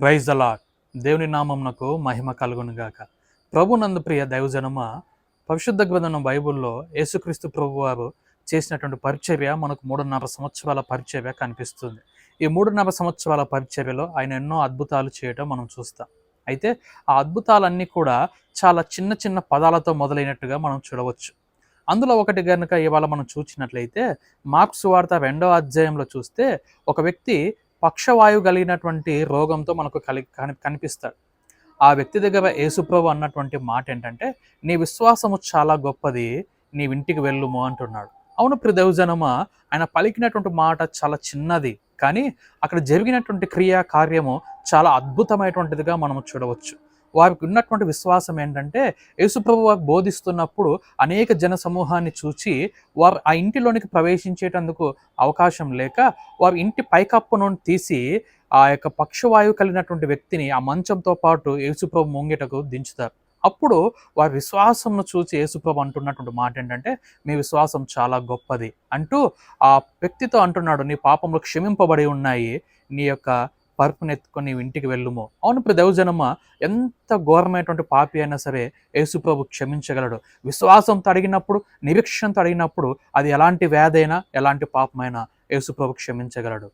Praise the lord దేవుని నామంనకు మహిమ కలుగునుగాక. ప్రభు నందు ప్రియ దైవజనమ పరిశుద్ధ గ్రంథం బైబిల్లో యేసుక్రీస్తు ప్రభు వారు చేసినటువంటి పరిచర్య మనకు మూడున్నర సంవత్సరాల పరిచర్య కనిపిస్తుంది. ఈ మూడున్నర సంవత్సరాల పరిచర్యలో ఆయన ఎన్నో అద్భుతాలు చేయటం మనం చూస్తాం. అయితే ఆ అద్భుతాలన్నీ కూడా చాలా చిన్న చిన్న పదాలతో మొదలైనట్టుగా మనం చూడవచ్చు. అందులో ఒకటి కనుక ఇవాళ మనం చూసినట్లయితే మార్క్స్ వార్త రెండవ అధ్యాయంలో చూస్తే ఒక వ్యక్తి పక్షవాయువు కలిగినటువంటి రోగంతో మనకు కలి కని- కనిపిస్తాడు. ఆ వ్యక్తి దగ్గర యేసుప్రభు అన్నటువంటి మాట ఏంటంటే నీ విశ్వాసము చాలా గొప్పది నీ ఇంటికి వెళ్ళుము అంటున్నాడు. అవును ప్రదౌజనమా ఆయన పలికినటువంటి మాట చాలా చిన్నది కానీ అక్కడ జరిగినటువంటి క్రియా కార్యము చాలా అద్భుతమైనటువంటిదిగా మనం చూడవచ్చు. వారికి ఉన్నటువంటి విశ్వాసం ఏంటంటే యేసుప్రభు వారు బోధిస్తున్నప్పుడు అనేక జన సమూహాన్ని చూచి వారు ఆ ఇంటిలోనికి ప్రవేశించేటందుకు అవకాశం లేక వారు ఇంటి పైకప్పును నుండి తీసి ఆ యొక్క పక్షవాయువు కలిగినటువంటి వ్యక్తిని ఆ మంచంతో పాటు యేసుప్రభు ముంగిటకు దించుతారు. అప్పుడు వారి విశ్వాసంను చూసి యేసుప్రభు అంటున్నటువంటి మాట ఏంటంటే మీ విశ్వాసం చాలా గొప్పది అంటూ ఆ వ్యక్తితో అంటున్నాడు నీ పాపములు క్షమింపబడి ఉన్నాయి. నీ యొక్క పరుపునెత్తుకొని ఎత్తుకొని ఇంటికి వెళ్ళుము. అవును ఇప్పుడు దైవజనమ్మ ఎంత ఘోరమైనటువంటి పాపి అయినా సరే యేసుప్రభు క్షమించగలడు. విశ్వాసంతో అడిగినప్పుడు నిరీక్షణతో అడిగినప్పుడు అది ఎలాంటి వ్యాధైనా ఎలాంటి పాపమైనా యేసుప్రభు క్షమించగలడు.